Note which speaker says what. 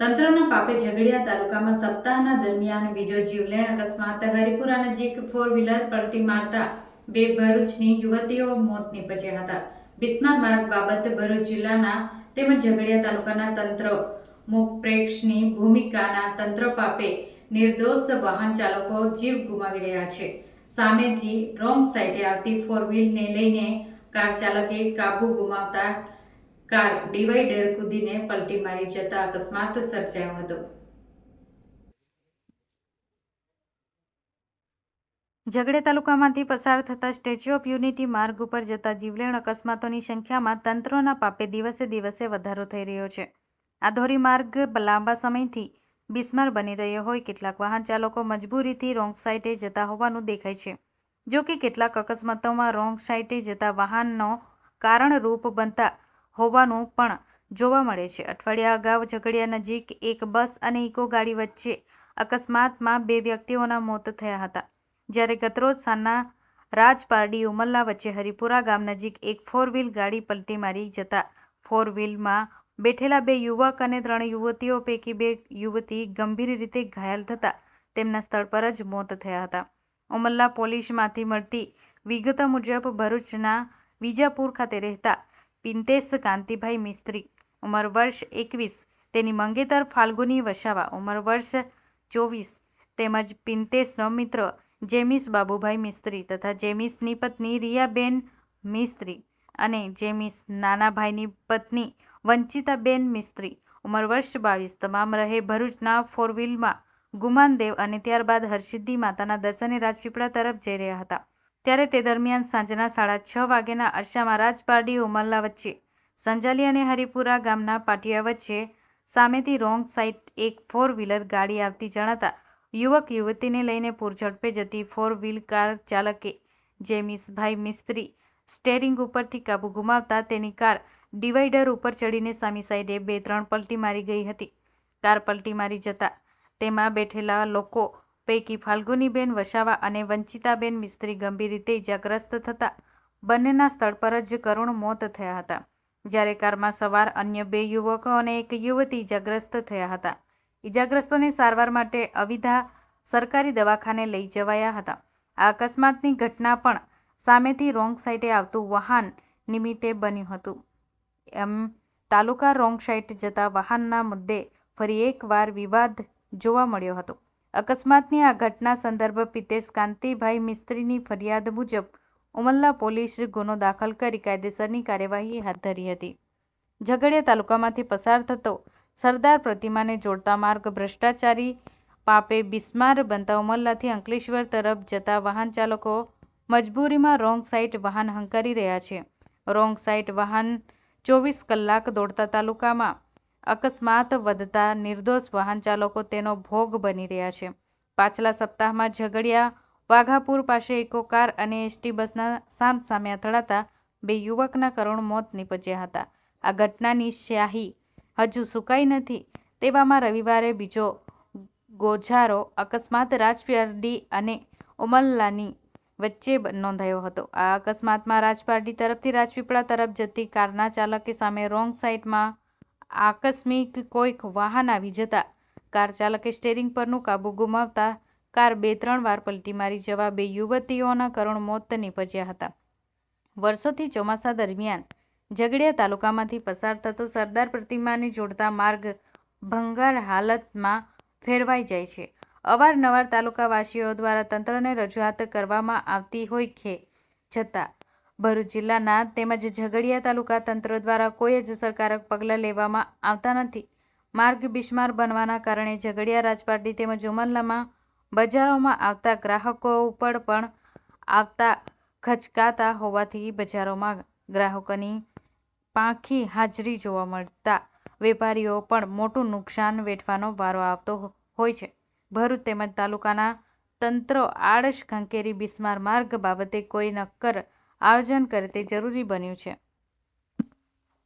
Speaker 1: તંત્રના પાપે ઝઘડિયા તાલુકામાં સપ્તાહના દરમિયાન બીજો જીવલેણ અકસ્માત. હરિપુરા નજીક ફોર વ્હીલર પલટી મારતા બે ભરૂચની યુવતીઓ મોત નીપજ્યા હતા. બિસ્માર માર્ગ બાબત ભરૂચ જિલ્લાના તેમજ ઝઘડિયા તાલુકાના તંત્ર મુપ્રેક્ષની ભૂમિકાના તંત્ર પાપે નિર્દોષ વાહન ચાલકો જીવ ગુમાવી રહ્યા છે. સામેથી રોંગ સાઈડે આવતી ફોર વ્હીલને લઈને કાર ચાલકે કાબુ ગુમાવતા કાર ડિવાઈડર કૂદીને પલટી મારી જતા અકસ્માત સર્જાયો હતો. ઝઘડે તાલુકામાંથી પસાર થતા સ્ટેચ્યુ ઓફ યુનિટી માર્ગ ઉપર જતા જીવલેણ અકસ્માતોની સંખ્યામાં તંત્રોના પાપે દિવસે દિવસે વધારો થઈ રહ્યો છે. આ ધોરીમાર્ગ લાંબા સમયથી બિસ્માર બની રહ્યો હોય કેટલાક વાહન ચાલકો મજબૂરીથી રોંગ સાઇટે જતા હોવાનું દેખાય છે. જો કે કેટલાક અકસ્માતોમાં રોંગ સાઇટે જતા વાહનનો કારણરૂપ બનતા હોવાનું પણ જોવા મળે છે. અઠવાડિયા અગાઉ ઝઘડિયા નજીક એક બસ અને ઇકો ગાડી વચ્ચે અકસ્માતમાં બે વ્યક્તિઓના મોત થયા હતા. જ્યારે ગતરોજ સાંજના રાજપારડી ઉમલ્લા વચ્ચે હરિપુરા ગામ નજીક એક ફોર વ્હીલ ગાડી પલટી મારી જતા ફોર વ્હીલમાં બેઠેલા બે યુવક અને ત્રણ યુવતીઓ પૈકી બે યુવતી ગંભીર રીતે ઘાયલ થતા તેમના સ્થળ પર જ મોત થયા હતા. ઉમલ્લા પોલીસમાંથી મળતી વિગતો મુજબ ભરૂચના વિજાપુર ખાતે રહેતા પિંતેશ કાંતિભાઈ મિસ્ત્રી, ઉંમર વર્ષ એકવીસ. તેની મંગેતર ફાલ્ગુની વસાવા, ઉંમર વર્ષ ચોવીસ. તેમજ પિંતેશનો મિત્ર જેમિસ બાબુભાઈ મિસ્ત્રી તથા જેમિસની પત્ની રિયાબેન મિસ્ત્રી અને જેમિસ નાના ભાઈની પત્ની વંચિતાબેન મિસ્ત્રી. ઉંમર વર્ષ બાવીસ. તમામ રહે ભરૂચના ફોરવ્હીલમાં ગુમાનદેવ અને ત્યારબાદ હરસિદ્ધિ માતાના દર્શને રાજપીપળા તરફ જઈ રહ્યા હતા. ત્યારે તે દરમિયાન સાંજના સાડા છ વાગ્યાના અરસામાં રાજપારડી ઉમરલા વચ્ચે, સંજાલી અને હરિપુરા ગામના પાટિયા વચ્ચે સામેથી રોંગ સાઈડ એક ફોર વ્હીલર ગાડી આવતી જણાતા યુવક યુવતીને લઈને પૂરઝડપે જતી ફોર વ્હીલ કાર ચાલકે જેમિસભાઈ મિસ્ત્રી સ્ટેરિંગ ઉપરથી કાબુ ગુમાવતા તેની કાર ડિવાઈડર ઉપર ચડીને સામી સાઈડે બે ત્રણ પલટી મારી ગઈ હતી. કાર પલટી મારી જતા તેમાં બેઠેલા લોકો પૈકી ફાલ્ગુનીબેન, વસાવા અને વંચિતાબેન મિસ્ત્રી ગંભીર રીતે ઇજાગ્રસ્ત થતા બંનેના સ્થળ પર જ કરુણ મોત થયા હતા. જ્યારે કારમાં સવાર અન્ય બે યુવકો અને એક યુવતી ઇજાગ્રસ્ત થયા હતા. ઇજાગ્રસ્તોને સારવાર માટે અવિધા સરકારી દવાખાને લઈ જવાયા હતા. આ અકસ્માતની ઘટના પણ સામેથી રોંગ સાઈડે આવતું વાહન નિમિત્તે બન્યું હતું. એમ તાલુકા રોંગ સાઇટ જતા વાહનના મુદ્દે ફરી એકવાર વિવાદ જોવા મળ્યો હતો. અકસ્માતની આ ઘટના સંદર્ભ પિતેશ કાંતિભાઈ મિસ્ત્રીની ફરિયાદ મુજબ ઉમલ્લા પોલીસ ગુનો દાખલ કરી કાયદેસરની કાર્યવાહી હાથ ધરી હતી. ઝઘડિયા તાલુકામાંથી પસાર થતો સરદાર પ્રતિમાને જોડતા માર્ગ ભ્રષ્ટાચારી પાપે બિસ્માર બનતા ઉમલ્લાથી અંકલેશ્વર તરફ જતા વાહન ચાલકો મજબૂરીમાં રોંગ સાઈડ વાહન હંકારી રહ્યા છે. રોંગ સાઈડ વાહન ચોવીસ કલાક દોડતા તાલુકામાં અકસ્માત વધતા નિર્દોષ વાહન ચાલકો તેનો ભોગ બની રહ્યા છે. પાછલા સપ્તાહમાં ઝઘડિયા, વાઘાપુર પાસે ઇકો કાર અને એસટી બસના સામસામે અથડાતા બે યુવકના કરુણ મોત નીપજ્યા હતા. આ ઘટનાની સ્યાહી હજુ સુકાઈ નથી તેવામાં રવિવારે બીજો ગોઝારો અકસ્માત રાજપારડી અને ઉમલ્લાની વચ્ચે નોંધાયો હતો. આ અકસ્માતમાં રાજપારડી તરફથી રાજપીપળા તરફ જતી કારના ચાલકે સામે રોંગ સાઈડમાં આકસ્મિક કોઈક વાહન આવી જતા. કાર ચાલકે સ્ટેરિંગ પરનું કાબુ ગુમાવતા કાર બે ત્રણ વાર પલટી મારી જવા બે યુવતીઓના કરુણ મોત નીપજ્યા હતા. વર્ષોથી ચોમાસા દરમિયાન ઝઘડિયા તાલુકામાંથી પસાર થતો સરદાર પ્રતિમાને જોડતા માર્ગ ભંગાર હાલતમાં ફેરવાઈ જાય છે. અવારનવાર તાલુકાવાસીઓ દ્વારા તંત્રને રજૂઆત કરવામાં આવતી હોય છે છતાં ભરૂચ જિલ્લાના તેમજ ઝઘડિયા તાલુકા તંત્ર દ્વારા કોઈ જ અસરકારક પગલાં લેવામાં આવતા નથી. માર્ગ બિસ્માર બનવાના કારણે ઝઘડિયા રાજપારડી તેમજ ઉમરલામાં બજારોમાં આવતા ગ્રાહકો ઉપર પણ આવતા ખચકાતા હોવાથી બજારોમાં ગ્રાહકોની પાંખી હાજરી જોવા મળતા વેપારીઓ પણ મોટું નુકસાન વેઠવાનો વારો આવતો હોય છે. ભરૂચ તેમજ તાલુકાના તંત્રો આળસ ખંકેરી બિસ્માર માર્ગ બાબતે કોઈ નક્કર આયોજન કરે તે જરૂરી બન્યું છે.